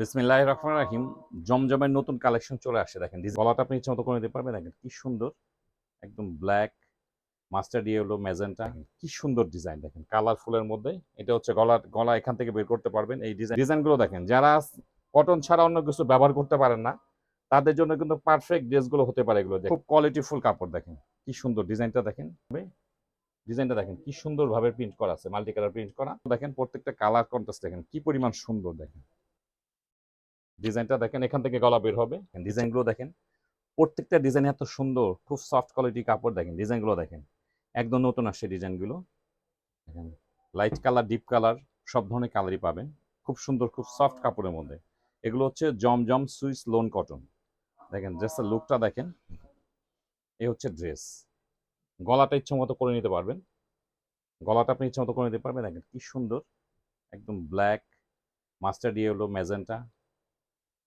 বিসমিল্লাহ রহমান রাহিম জমজমের নতুন কালেকশন চলে আসে, দেখেন গলাটা আপনি ইচ্ছে মতো করে দিতে পারবেন, দেখেন, কি সুন্দর, একদম ব্ল্যাক মাস্টার ইয়েলো ম্যাজেন্টা কি সুন্দর ডিজাইন দেখেন কালারফুলের মধ্যে। এটা হচ্ছে গলা গলা এখান থেকে বের করতে পারবেন, এই ডিজাইন ডিজাইনগুলো দেখেন, যারা কটন ছাড়া অন্য কিছু ব্যবহার করতে পারেন না, তাদের জন্য কিন্তু পারফেক্ট ড্রেসগুলো হতে পারে এগুলো। খুব কোয়ালিটিফুল কাপড়, দেখেন, কি সুন্দর ডিজাইনটা দেখেন। ডিজাইনটা দেখেন, কি সুন্দর ভাবে প্রিন্ট করা আছে মাল্টি কালার প্রিন্ট করা। দেখেন, প্রত্যেকটা কালার কন্ট্রাস্ট দেখেন, কি পরিমাণ সুন্দর, দেখেন। ডিজাইনটা দেখেন, এখান থেকে গলা বের হবে। ডিজাইনগুলো দেখেন। প্রত্যেকটা ডিজাইন এত সুন্দর, খুব সফট কোয়ালিটি কাপড় দেখেন, ডিজাইনগুলো দেখেন। একদম নতুন আসছে ডিজাইনগুলো। দেখেন লাইট কালার ডিপ কালার সব ধরনের কালারই পাবেন। খুব সুন্দর, খুব সফট কাপড়ের মধ্যে। এগুলো হচ্ছে জমজম সুইস লোন কটন। দেখেন ড্রেসের লুকটা দেখেন। এ হচ্ছে ড্রেস গলাটা ইচ্ছে মতো করে নিতে পারবেন। গলাটা আপনি ইচ্ছে মতো করে নিতে পারবেন। দেখেন, কি সুন্দর। একদম black master mustard yellow magenta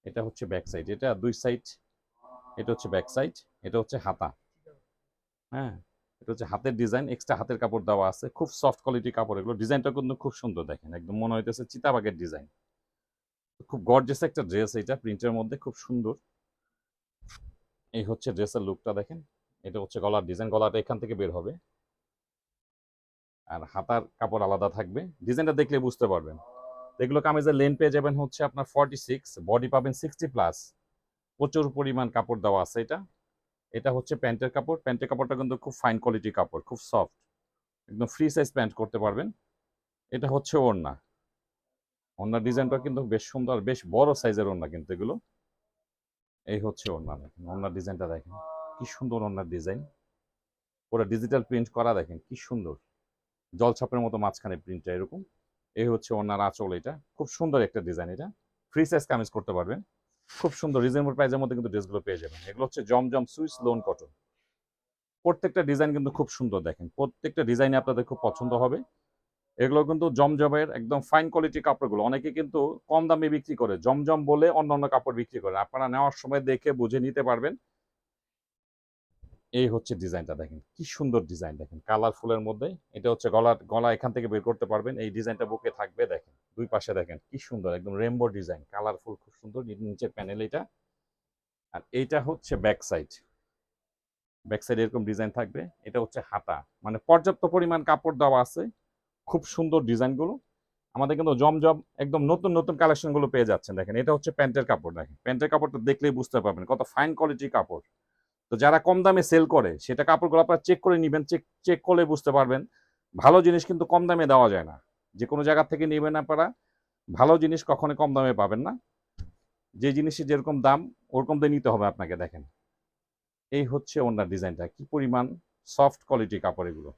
এটা হচ্ছে ব্যাক সাইড এটা দুই সাইড এটা হচ্ছে ব্যাক সাইড এটা হচ্ছে হাতা। হ্যাঁ এটা হচ্ছে হাতের ডিজাইন এক্সট্রা হাতের কাপড় দেওয়া আছে, খুব সফট কোয়ালিটি কাপড় এগুলো। ডিজাইনটা কিন্তু খুব সুন্দর দেখেন, একদম মনে হইতেছে চিতাবাগের ডিজাইন খুব গর্জেস একটা ড্রেস এটা প্রিন্টের মধ্যে খুব সুন্দর। এই হচ্ছে ড্রেসের লুকটা দেখেন, এটা হচ্ছে গলার ডিজাইন গলাটা এখান থেকে বের হবে। আর হাতার কাপড় আলাদা থাকবে। ডিজাইনটা দেখলে বুঝতে পারবেন। এগুলো কামিজের লেন পেয়ে যাবেন হচ্ছে আপনার ফর্টি সিক্স বডি পাবেন সিক্সটি প্লাস প্রচুর পরিমাণ কাপড় দেওয়া আছে এটা। এটা হচ্ছে প্যান্টের কাপড়। প্যান্টের কাপড়টা কিন্তু খুব ফাইন কোয়ালিটির কাপড়, খুব সফট একদম ফ্রি সাইজ প্যান্ট করতে পারবেন। এটা হচ্ছে ওড়না। ওড়নার ডিজাইনটা কিন্তু বেশ সুন্দর, বেশ বড় সাইজের ওড়না কিন্তু এগুলো। এই হচ্ছে ওড়না দেখেন, ওড়নার ডিজাইনটা দেখেন। কি সুন্দর ওড়নার ডিজাইন। পুরো ডিজিটাল প্রিন্ট করা দেখেন, কি সুন্দর। জলছাপের মতো মাঝখানে প্রিন্টটা এরকম। এই হচ্ছে ওনার আঁচল এটা। খুব সুন্দর একটা ডিজাইন এটা। ফ্রি সাইজ কামিজ করতে পারবেন। খুব সুন্দর রিজনেবল প্রাইসের মধ্যে কিন্তু ড্রেসগুলো পেয়ে যাবেন। এগুলো হচ্ছে জমজম সুইস লোন কটন প্রত্যেকটা ডিজাইন কিন্তু খুব সুন্দর দেখেন। প্রত্যেকটা ডিজাইনে আপনাদের খুব পছন্দ হবে। এগুলো কিন্তু জমজমের একদম ফাইন কোয়ালিটি কাপড়গুলো। অনেকে কিন্তু কম দামে বিক্রি করে। জমজম বলে অন্য অন্য কাপড় বিক্রি করে। আপনারা নেওয়ার সময় দেখে বুঝে নিতে পারবেন। এই হচ্ছে ডিজাইনটা দেখেন, কি সুন্দর ডিজাইন দেখেন। কালারফুলের মধ্যে, এটা হচ্ছে গলার গলা এখান থেকে বের করতে পারবেন, এই ডিজাইনটা বুকে থাকবে দেখেন, দুই পাশে দেখেন, কি সুন্দর, একদম রেমবো ডিজাইন কালারফুল খুব সুন্দর নিচের প্যানেল এটা আর এইটা হচ্ছে ব্যাক সাইড ব্যাক সাইড এরকম ডিজাইন থাকবে, এটা হচ্ছে হাতা মানে পর্যাপ্ত পরিমাণ কাপড় দেওয়া আছে, খুব সুন্দর ডিজাইনগুলো আমাদের কিন্তু জমজম, একদম নতুন নতুন কালেকশনগুলো পেয়ে যাচ্ছেন, দেখেন, এটা হচ্ছে প্যান্টের কাপড়, দেখেন, প্যান্টের কাপড়টা দেখলেই বুঝতে পারবেন, কত ফাইন কোয়ালিটির কাপড়। তো যারা কম দামে সেল করে, সেটা কাপড়গুলো আপনারা চেক করে নেবেন চেক চেক করলে বুঝতে পারবেন। ভালো জিনিস কিন্তু কম দামে দেওয়া যায় না। যে কোনো জায়গা থেকে নেবেন আপনারা, ভালো জিনিস কখনো কম দামে পাবেন না। যে জিনিসের যেরকম দাম, ওরকম দিয়ে নিতে হবে আপনাকে, দেখেন। এই হচ্ছে ওনার ডিজাইনটা, কি পরিমাণ সফট কোয়ালিটি কাপড় এগুলো।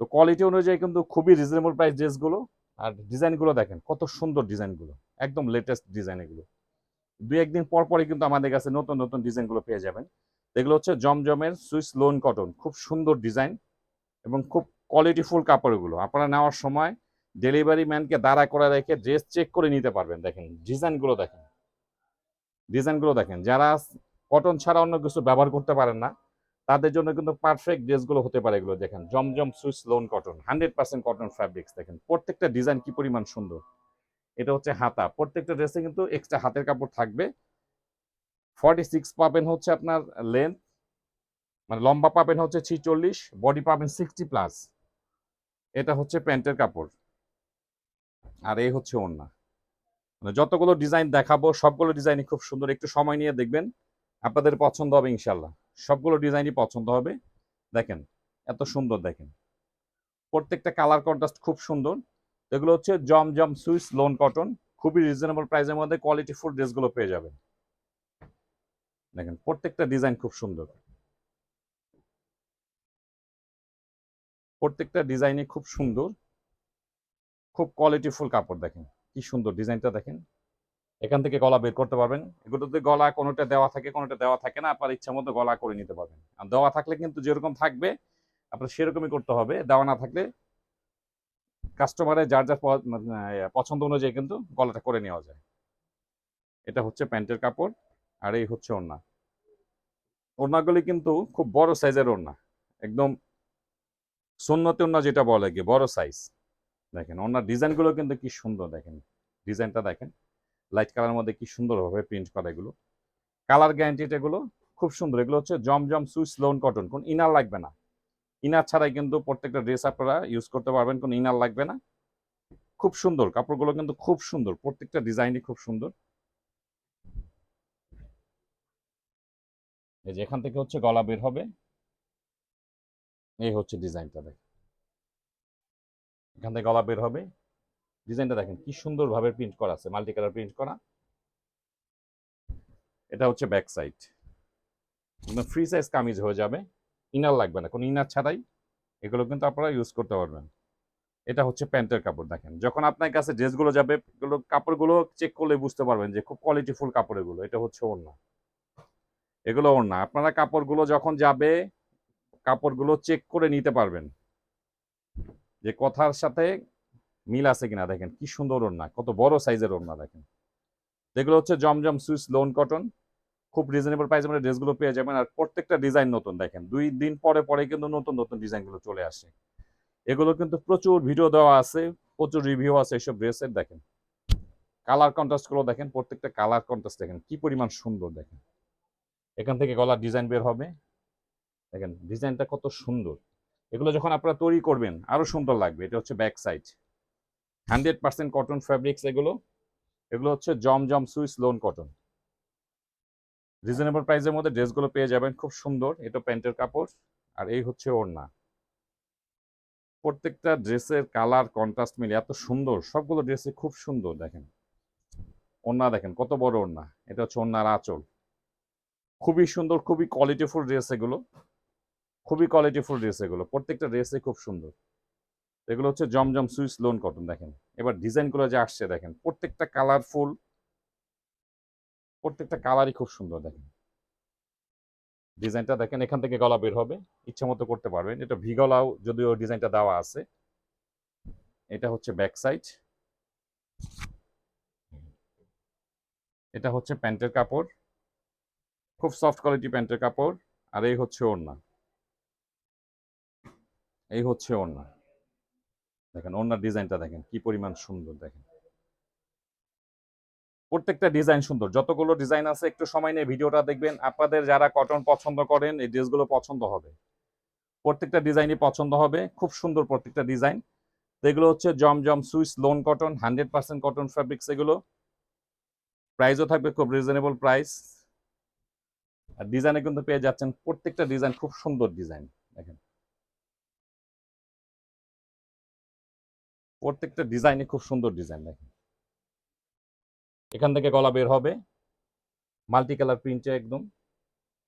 তো কোয়ালিটি অনুযায়ী কিন্তু খুবই রিজনেবল প্রাইস ড্রেসগুলো আর ডিজাইনগুলো দেখেন, কত সুন্দর ডিজাইনগুলো একদম লেটেস্ট ডিজাইন এগুলো। দুই একদিন পর পরই কিন্তু আমাদের কাছে নতুন নতুন ডিজাইনগুলো পেয়ে যাবেন। এগুলো হচ্ছে জমজমের সুইস লোন কটন। খুব সুন্দর ডিজাইন এবং খুব কোয়ালিটিফুল কাপড়গুলো। আপনারা নেওয়ার সময় ডেলিভারি ম্যানকে দাঁড়া করে রেখে ড্রেস চেক করে নিতে পারবেন। দেখেন, ডিজাইনগুলো দেখেন। ডিজাইনগুলো দেখেন, যারা কটন ছাড়া অন্য কিছু ব্যবহার করতে পারেন না, তাদের জন্য কিন্তু পারফেক্ট ড্রেসগুলো হতে পারে এগুলো। দেখেন, Zamzam Swiss lawn cotton hundred percent cotton fabrics দেখেন। প্রত্যেকটা ডিজাইন কি পরিমাণ সুন্দর? এটা হচ্ছে হাতা। প্রত্যেকটা ড্রেসে কিন্তু এক্সট্রা হাতের কাপড় থাকবে। ফর্টি সিক্স পাবেন হচ্ছে আপনার লেন্থ মানে লম্বা পাবেন হচ্ছে ছিচল্লিশ বডি পাবেন সিক্সটি প্লাস এটা হচ্ছে প্যান্টের কাপড়। আর এই হচ্ছে ওড়না। মানে যতগুলো ডিজাইন দেখাবো, সবগুলো ডিজাইনই খুব সুন্দর। একটু সময় নিয়ে দেখবেন। আপনাদের পছন্দ হবে ইনশাল্লাহ সবগুলো ডিজাইনই পছন্দ হবে। দেখেন, এত সুন্দর দেখেন। প্রত্যেকটা কালার কন্ট্রাস্ট খুব সুন্দর। এগুলো হচ্ছে Zamzam Swiss lawn cotton. খুবই রিজনেবল প্রাইসের মধ্যে কোয়ালিটি ফুল ড্রেসগুলো পেয়ে যাবেন। দেখেন প্রত্যেকটা ডিজাইন খুব সুন্দর। প্রত্যেকটা ডিজাইনে খুব সুন্দর। খুব কোয়ালিটিফুল কাপড় দেখেন কি সুন্দর ডিজাইনটা দেখেন। এখান থেকে গলা বের করতে পারবেন। এগুলোতে গলা কোনোটা দেওয়া থাকে কোনোটা দেওয়া থাকে না। আপনার ইচ্ছা মতো গলা করে নিতে পারবেন। আর দেওয়া থাকলে কিন্তু যেরকম থাকবে আপনার সেরকমই করতে হবে। দেওয়া না থাকলে কাস্টমারের যার যার মানে, পছন্দ অনুযায়ী কিন্তু গলাটা করে নেওয়া যায়। এটা হচ্ছে প্যান্টের কাপড়। আর এই হচ্ছে ওড়না। ওড়নাগুলি কিন্তু খুব বড় সাইজের ওড়না। একদম সুন্নতি ওড়না যেটা বলে কি বড় সাইজ দেখেন, ওড়নার ডিজাইনগুলো কিন্তু কি সুন্দর দেখেন। ডিজাইনটা দেখেন লাইট কালার মধ্যে কি সুন্দরভাবে প্রিন্ট করা এগুলো। কালার গ্যারান্টি এগুলো খুব সুন্দর। এগুলো হচ্ছে জমজম সুইস লোন কটন কোন ইনার লাগবে না। ইনার ছাড়াই কিন্তু প্রত্যেকটা ড্রেস আপনারা ইউজ করতে পারবেন, কোনো ইনার লাগবে না। খুব সুন্দর, কাপড়গুলো কিন্তু খুব সুন্দর, প্রত্যেকটা ডিজাইনই খুব সুন্দর। এই যে এখান থেকে হচ্ছে গলা বের হবে। এই হচ্ছে ডিজাইনটা দেখেন। এখান থেকে গলা বের হবে। ডিজাইনটা দেখেন কি সুন্দরভাবে প্রিন্ট করা আছে মাল্টি কালার প্রিন্ট করা। এটা হচ্ছে ব্যাক সাইড একদম ফ্রি সাইজ কামিজ হয়ে যাবে। ইনার লাগবে না, কোনো ইনার ছাড়াই। এগুলো কিন্তু আপনারা ইউজ করতে পারবেন। এটা হচ্ছে প্যান্টের কাপড় দেখেন। যখন আপনার কাছে ড্রেসগুলো যাবে, এগুলো কাপড়গুলো চেক করলে বুঝতে পারবেন যে খুব কোয়ালিটিফুল কাপড় এগুলো। এটা হচ্ছে ওড়না। এগুলো ওড়না আপনারা কাপড়গুলো যখন যাবে, কাপড়গুলো চেক করে নিতে পারবেন। যে কথার সাথে মিল আছে কিনা দেখেন, কি সুন্দর ওড়না, কত বড় সাইজের ওড়না দেখেন। যেগুলো হচ্ছে জমজম সুইস লোন কটন খুব রিজনেবল প্রাইসে মানে ড্রেসগুলো পেয়ে যাবেন। আর প্রত্যেকটা ডিজাইন নতুন দেখেন, দুই দিন পরে পরে কিন্তু নতুন নতুন ডিজাইনগুলো চলে আসে। এগুলো কিন্তু প্রচুর ভিডিও দেওয়া আছে, প্রচুর রিভিউ আছে এইসব ড্রেসের দেখেন। কালার কন্ট্রাস্টগুলো দেখেন, প্রত্যেকটা কালার কন্ট্রাস্ট দেখেন, কি পরিমাণ সুন্দর দেখেন। এখান থেকে গলার ডিজাইন বের হবে। দেখেন ডিজাইনটা কত সুন্দর। এগুলো যখন আপনারা তৈরি করবেন, আরও সুন্দর লাগবে। এটা হচ্ছে back side hundred percent cotton fabrics এগুলো। এগুলো হচ্ছে Zamzam Swiss lawn cotton reasonable প্রাইসের মধ্যে ড্রেসগুলো পেয়ে যাবেন। খুব সুন্দর। এটা প্যান্টের কাপড়। আর এই হচ্ছে ওড়না। প্রত্যেকটা ড্রেসের কালার কন্ট্রাস্ট মিলে এত সুন্দর। সবগুলো ড্রেসে খুব সুন্দর, দেখেন। ওড়না দেখেন, কত বড় ওড়না। এটা হচ্ছে ওড়নার আঁচল। খুবই সুন্দর, খুবই কোয়ালিটিফুল ড্রেস এগুলো। খুবই কোয়ালিটিফুল ড্রেস এগুলো। প্রত্যেকটা ড্রেসে খুব সুন্দর। এগুলো হচ্ছে জমজম সুইস লোন কটন, দেখেন। এবার ডিজাইনগুলো যে আসছে, দেখেন, প্রত্যেকটা কালারফুল প্রত্যেকটা কালারই খুব সুন্দর, দেখেন। ডিজাইনটা দেখেন, এখান থেকে গলা বের হবে। ইচ্ছে মতো করতে পারবেন। এটা ভি গলাও যদিও ডিজাইনটা দেওয়া আছে। এটা হচ্ছে ব্যাক সাইড এটা হচ্ছে প্যান্টের কাপড়। খুব সফট কোয়ালিটি প্যান্টের কাপড়, আর এই হচ্ছে ওড়না। এই হচ্ছে ওড়না। দেখেন, ওড়নার ডিজাইনটা দেখেন, কি পরিমাণ সুন্দর দেখেন। প্রত্যেকটা ডিজাইন সুন্দর। যতগুলো ডিজাইন আছে, একটু সময় নিয়ে ভিডিওটা দেখবেন। আপনাদের যারা কটন পছন্দ করেন, এই ড্রেসগুলো পছন্দ হবে। প্রত্যেকটা ডিজাইনই পছন্দ হবে। খুব সুন্দর প্রত্যেকটা ডিজাইন। এগুলো হচ্ছে Zamzam Swiss lawn cotton hundred percent cotton fabrics এগুলো। প্রাইসও থাকবে খুব রিজনেবল প্রাইস আর ডিজাইনে কিন্তু পেয়ে যাচ্ছেন প্রত্যেকটা ডিজাইন খুব সুন্দর ডিজাইন দেখেন। প্রত্যেকটা ডিজাইনই খুব সুন্দর ডিজাইন দেখেন। এখান থেকে গলা বের হবে মাল্টি কালার প্রিন্টে একদম।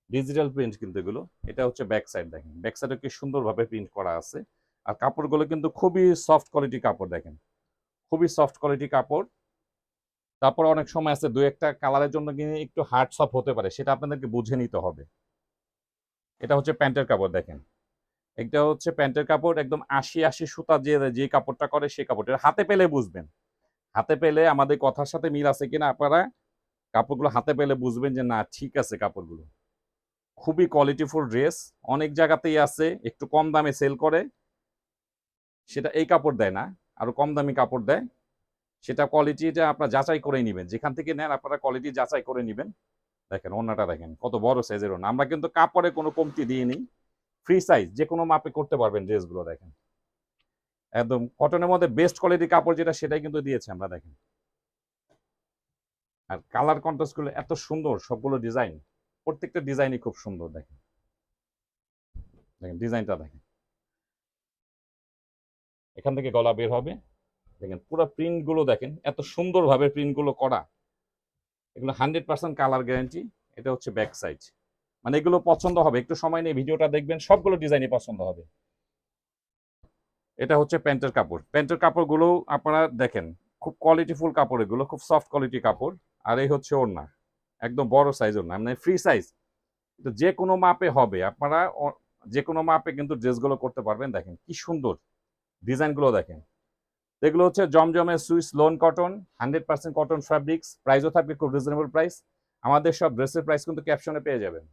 ডিজিটাল প্রিন্ট কিন্তু এগুলো, এটা হচ্ছে ব্যাক সাইড দেখেন। ব্যাক সাইডে কি সুন্দরভাবে প্রিন্ট করা আছে। আর কাপড়গুলো কিন্তু খুবই সফট কোয়ালিটি কাপড়, দেখেন। খুবই সফট কোয়ালিটি কাপড়। তারপর অনেক সময় আছে দু একটা কালারের জন্য কিন্তু একটু হার্ড সফট হতে পারে, সেটা আপনাদেরকে বুঝে নিতে হবে। এটা হচ্ছে প্যান্টের কাপড় দেখেন। এটা হচ্ছে প্যান্টের কাপড়, একদম আশি আশি সুতা যে যে কাপড়টা করে সেই কাপড়টা। হাতে পেলে বুঝবেন। হাতে পেলে আমাদের কথার সাথে মিল আছে কিনা আপনারা? কাপড়গুলো হাতে পেলে বুঝবেন যে, না, ঠিক আছে কাপড়গুলো। খুবই কোয়ালিটিফুল ড্রেস অনেক জায়গাতেই আছে, একটু কম দামে সেল করে। সেটা এই কাপড় দেয় না, আরও কম দামি কাপড় দেয়। সেটা কোয়ালিটিটা আপনার যাচাই করে নেবেন। যেখান থেকে নেন আপনারা কোয়ালিটি যাচাই করে নেবেন। দেখেন, ওনাটা দেখেন, কত বড় সাইজের ওনা। আমরা কিন্তু কাপড়ে কোনো কমতি দিয়ে ফ্রি সাইজ যে কোনো মাপে করতে পারবেন ড্রেসগুলো, দেখেন। একদম কটনের মধ্যে বেস্ট কোয়ালিটি কাপড় যেটা, সেটাই কিন্তু দিয়েছে আমরা, দেখেন। আর কালার কন্ট্রাস্টগুলো এত সুন্দর, সবগুলো ডিজাইন প্রত্যেকটা ডিজাইনই খুব সুন্দর, দেখেন। দেখেন ডিজাইনটা দেখেন। এখান থেকে গলা বের হবে। দেখেন, পুরো প্রিন্টগুলো দেখেন, এত সুন্দরভাবে প্রিন্টগুলো করা। এগুলো হান্ড্রেড পার্সেন্ট কালার গ্যারান্টি এটা হচ্ছে ব্যাক সাইড মানে এগুলো পছন্দ হবে, একটু সময় নিয়ে ভিডিওটা দেখবেন, সবগুলো ডিজাইনই পছন্দ হবে। এটা হচ্ছে প্যান্টের কাপড়। প্যান্টের কাপড়গুলো আপনারা দেখেন, খুব কোয়ালিটিফুল কাপড় এগুলো, খুব সফট কোয়ালিটি কাপড়। আর এই হচ্ছে ওড়না, একদম বড় সাইজ ওড়না মানে ফ্রি সাইজ তো যে কোনো মাপে হবে, আপনারা যে কোনো মাপে কিন্তু ড্রেসগুলো করতে পারবেন। দেখেন, কি সুন্দর। ডিজাইনগুলো দেখেন। এগুলো হচ্ছে জমজমের Swiss lawn cotton, hundred percent cotton fabrics, প্রাইসও থাকবে খুব রিজনেবল প্রাইস। আমাদের সব ড্রেসের প্রাইস কিন্তু ক্যাপশনে পেয়ে যাবেন।